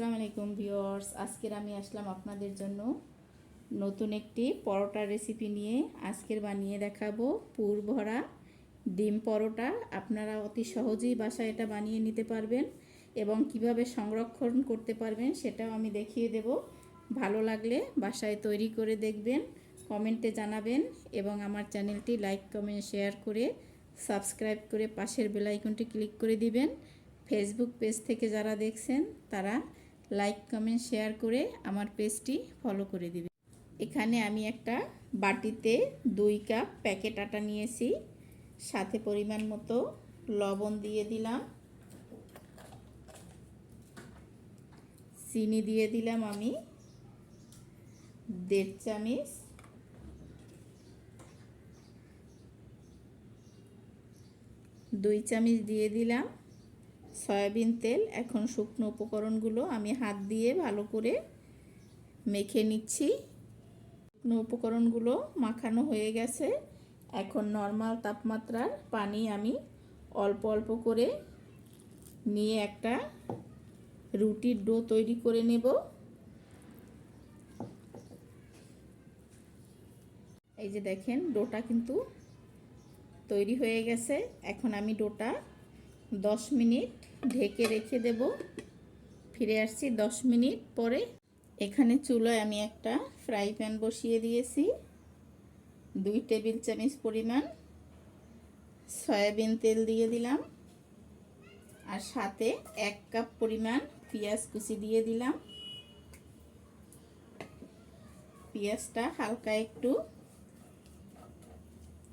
আসসালামু আলাইকুম ভিউয়ার্স। আজকের আমি আসলাম আপনাদের জন্য নতুন একটি পরোটার রেসিপি নিয়ে। আজকের বানিয়ে দেখাবো পুর ভরা ডিম পরোটা। আপনারা অতি সহজেই বাসায় এটা বানিয়ে নিতে পারবেন এবং কীভাবে সংরক্ষণ করতে পারবেন সেটাও আমি দেখিয়ে দেব। ভালো লাগলে বাসায় তৈরি করে দেখবেন, কমেন্টে জানাবেন এবং আমার চ্যানেলটি লাইক, কমেন্ট, শেয়ার করে সাবস্ক্রাইব করে পাশের বেল আইকনটি ক্লিক করে দিবেন। ফেসবুক পেজ থেকে যারা দেখছেন, তারা লাইক, কমেন্ট, শেয়ার করে আমার পেজটি ফলো করে দিবেন এখানে আমি একটা বাটিতে দুই কাপ প্যাকেট আটা নিয়েছি। সাথে পরিমাণ মতো লবণ দিয়ে দিলাম। চিনি দিয়ে দিলাম আমি। দেড় চামচ। দুই চামচ দিয়ে দিলাম। সয়াবিন তেল, এখন শুকনো উপকরণগুলো আমি হাত দিয়ে ভালো করে মেখে নিচ্ছি। শুকনো উপকরণগুলো মাখানো হয়ে গেছে। এখন নর্মাল তাপমাত্রার পানি আমি অল্প অল্প করে নিয়ে একটা রুটির ডো তৈরি করে নেব। এই যে দেখেন, ডোটা কিন্তু তৈরি হয়ে গেছে। এখন আমি ডোটা দশ মিনিট ঢেকে রেখে দেব। ফিরে আসছি দশ মিনিট পরে। এখানে চুলোয় আমি একটা ফ্রাই প্যান বসিয়ে দিয়েছি। দুই টেবিল চামচ পরিমাণ সয়াবিন তেল দিয়ে দিলাম। আর সাথে এক কাপ পরিমাণ পেঁয়াজ কুচি দিয়ে দিলাম। পেঁয়াজটা হালকা একটু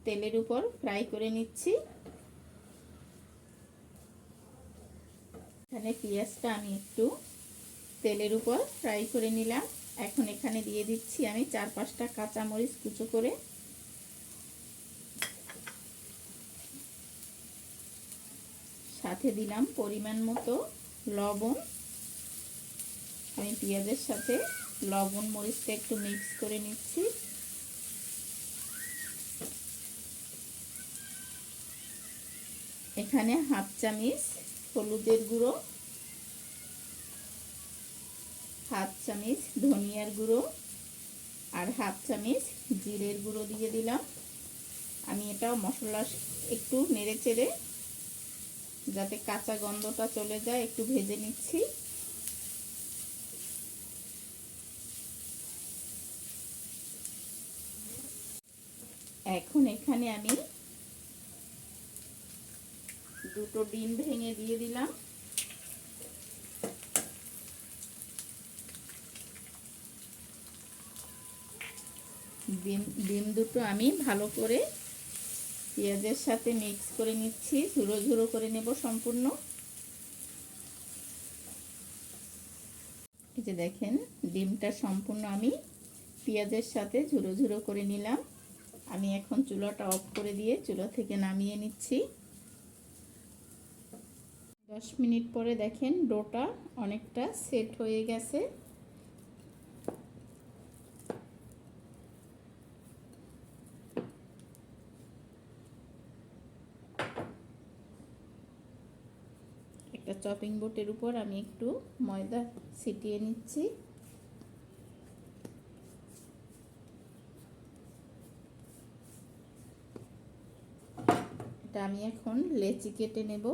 তেলের উপর ফ্রাই করে নিচ্ছি। এখানে পেঁয়াজটা আমি একটু তেলের উপর ফ্রাই করে নিলাম। এখন এখানে দিয়ে দিচ্ছি আমি চার পাঁচটা কাঁচামরিচ কুচো করে। সাথে দিলাম পরিমাণ মতো লবণ। আমি পেঁয়াজের সাথে লবণ মরিচটা একটু মিক্স করে নিচ্ছি। এখানে হাফ চামচ হলুদের গুঁড়ো, হাফ চামচ ধনিয়ার গুঁড়ো আর হাফ চামচ জিরের গুঁড়ো দিয়ে দিলাম। আমি এটা মশলা একটু নেড়ে চেড়ে যাতে কাঁচা গন্ধটা চলে যায়, একটু ভেজে নিচ্ছি। এখন এখানে আমি দুটো ডিম ভেঙে দিয়ে দিলাম। ডিম ডিম দুটো আমি ভালো করে পেঁয়াজের সাথে মিক্স করে নিচ্ছি ঝুড়ো ঝুড়ো করে নেব সম্পূর্ণ। এই যে দেখেন, ডিমটা সম্পূর্ণ আমি পেঁয়াজের সাথে ঝুড়ো ঝুড়ো করে নিলাম। আমি এখন চুলাটা অফ করে দিয়ে চুলা থেকে নামিয়ে নিচ্ছি। দশ মিনিট পরে দেখেন ডোটা অনেকটা সেট হয়ে গেছে। একটা চপিং বোর্ডের উপর আমি একটু ময়দা ছিটিয়ে নিচ্ছি। এটা আমি এখন লেচি কেটে নেব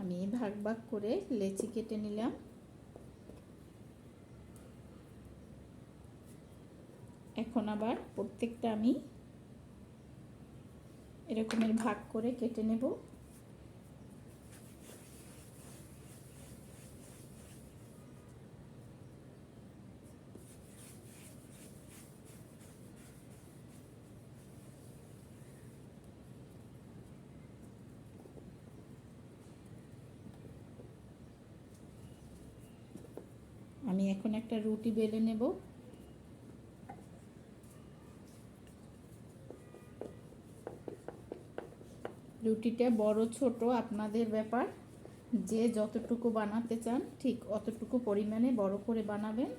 আমি ভাগ ভাগ করে লেচি কেটে নিলাম। এখন আবার প্রত্যেকটা আমি এরকমের ভাগ করে কেটে নেব। আমি এখন একটা রুটি বেলে নেব। রুটিটা বড়, ছোট, আপনাদের ব্যাপার। যে যতটুকু বানাতে চান, ঠিক অতটুকু পরিমাণে বড় করে বানাবেন।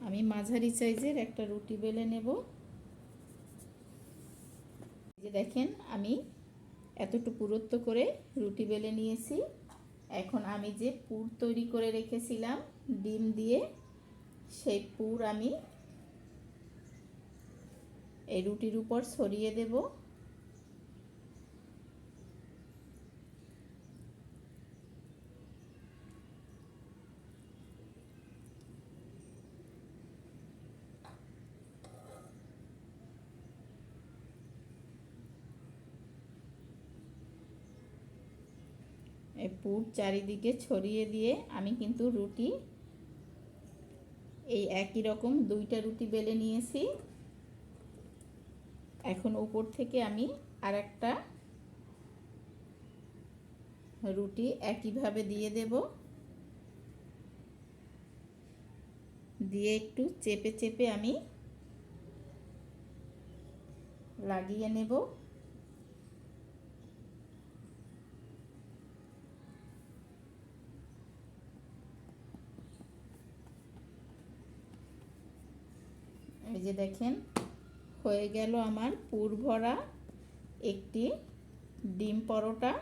আমি মাঝারি সাইজের একটা রুটি বেলে নেব। যে দেখেন, আমি এতটুকু পুরুত্ব করে রুটি বেলে নিয়েছি। এখন আমি যে পুর তৈরি করে রেখেছিলাম, ডিম দিয়ে, সেই পুর আমি এই রুটির উপর ছড়িয়ে দেব। পুর চারিদিকে ছড়িয়ে দিয়ে আমি কিন্তু রুটি, এই একই রকম দুইটা রুটি বেলে নিয়েছি। এখন উপর থেকে আমি আর একটা রুটি একইভাবে দিয়ে দেব। দিয়ে একটু চেপে চেপে আমি লাগিয়ে নেব। যে দেখেন, হয়ে গেল আমার পুর ভরা একটি ডিম পরোটা।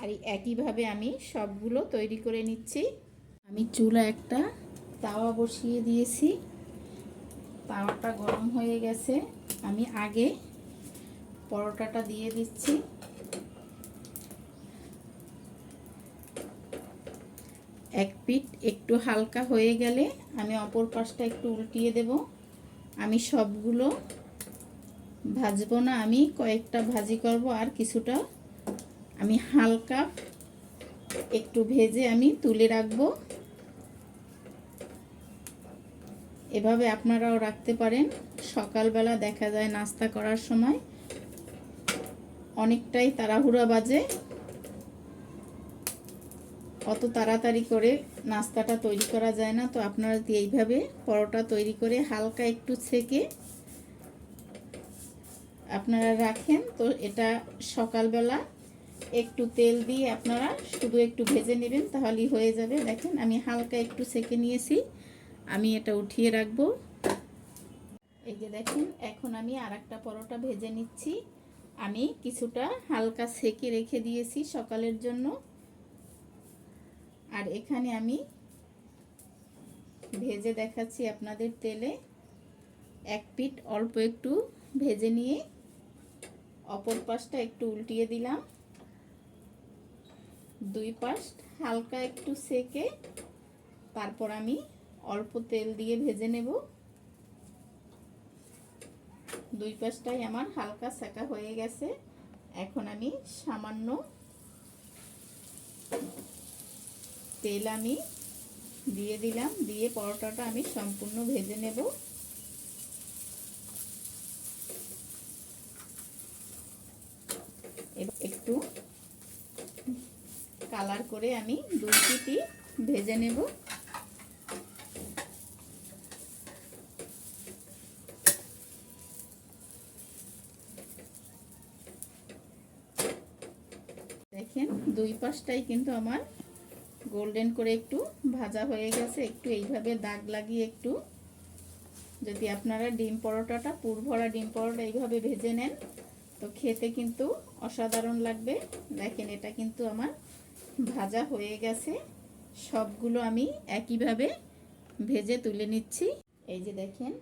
আর একইভাবে আমি সবগুলো তৈরি করে নিচ্ছি। আমি চুলা একটা তাওয়া বসিয়ে দিয়েছি। তাওয়াটা গরম হয়ে গেছে। আমি আগে পরোটাটা দিয়ে দিচ্ছি। এক পিঠ একটু হালকা হয়ে গেলে আমি অপর পাশটা একটু উল্টিয়ে দেব। আমি সবগুলো ভাজবো না, আমি কয়েকটা ভাজি করব আর কিছুটা আমি হালকা একটু ভেজে আমি তুলে রাখব। এভাবে আপনারাও রাখতে পারেন। সকালবেলা দেখা যায় নাস্তা করার সময় অনেকটাই তাড়াহুড়া বাজে। অত তাড়াতাড়ি করে নাস্তাটা তৈরি করা যায় না, তো আপনারা এইভাবে পরোটা তৈরি করে হালকা একটু ছেঁকে আপনারা রাখেন। তো এটা সকালবেলা একটু তেল দিয়ে আপনারা শুধু একটু ভেজে নেবেন, তাহলেই হয়ে যাবে। দেখেন, আমি হালকা একটু সেকে নিয়েছি। আমি এটা উঠিয়ে রাখব। এই যে দেখেন, এখন আমি আর একটা পরোটা ভেজে নিচ্ছি। আমি কিছুটা হালকা সেকে রেখে দিয়েছি সকালের জন্য। আর এখানে আমি ভেজে দেখাচ্ছি আপনাদের তেলে। এক পিঠ অল্প একটু ভেজে নিয়ে অপর পাশটা একটু উল্টিয়ে দিলাম। দুই পাশ হালকা একটু সেকে তারপর আমি অল্প তেল দিয়ে ভেজে নেব। দুই পাশটাই আমার হালকা সেকা হয়ে গেছে। এখন আমি সামান্য তেল আমি দিয়ে দিলাম, দিয়ে পরোটাটা আমি সম্পূর্ণ ভেজে নেব। একটু কালার করে আমি দুই পিটি ভেজে নেব। দেখেন দুই পাশটাই কিন্তু আমার গোল্ডেন করে একটু ভাজা হয়ে গেছে, একটু এইভাবে দাগ লাগিয়ে একটু। যদি আপনারা ডিম পরোটাটা পুর ভরা ডিম পরোটা এইভাবে ভেজে নেন, তো খেতে কিন্তু অসাধারণ লাগবে। দেখেন, এটা কিন্তু আমার ভাজা হয়ে গেছে। সবগুলো আমি একইভাবে ভেজে তুলে নিচ্ছি। এই যে দেখেন,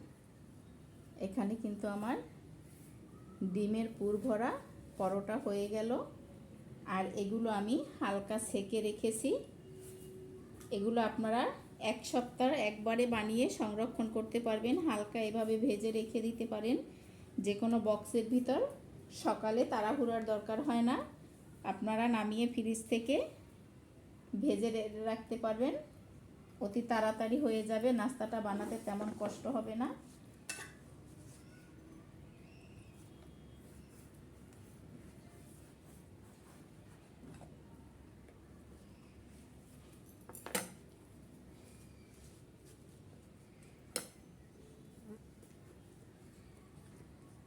এখানে কিন্তু আমার ডিমের পুর ভরা পরোটা হয়ে গেল। আর এগুলো আমি হালকা সেকে রেখেছি। এগুলো আপনারা এক সপ্তাহ একবারে বানিয়ে সংরক্ষণ করতে পারবেন। হালকা এভাবে ভেজে রেখে দিতে পারেন যে কোনো বক্সের ভিতর। সকালে তাড়াহুড়ার দরকার হয় না। আপনারা নামিয়ে ফ্রিজ থেকে ভেজে রাখতে পারবেন। অতি তাড়াতাড়ি হয়ে যাবে। নাস্তাটা বানাতে তেমন কষ্ট হবে না।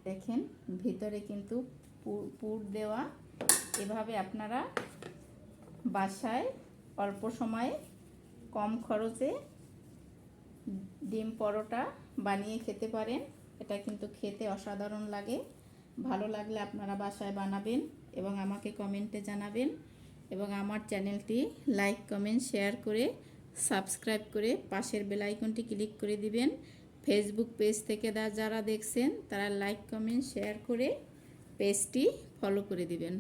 দেখেন, ভিতরে কিন্তু পুর- দেওয়া। এভাবে আপনারা বাসায় অল্প সময়ে কম খরচে ডিম পরোটা বানিয়ে খেতে পারেন। এটা কিন্তু খেতে অসাধারণ লাগে। ভালো লাগলে আপনারা বাসায় বানাবেন এবং আমাকে কমেন্টে জানাবেন। এবং আমার চ্যানেলটি লাইক, কমেন্ট, শেয়ার করে সাবস্ক্রাইব করে পাশের বেল আইকনটি ক্লিক করে দিবেন। ফেসবুক পেজ থেকে যারা দেখছেন তারা লাইক কমেন্ট শেয়ার করে পেজটি ফলো করে দিবেন।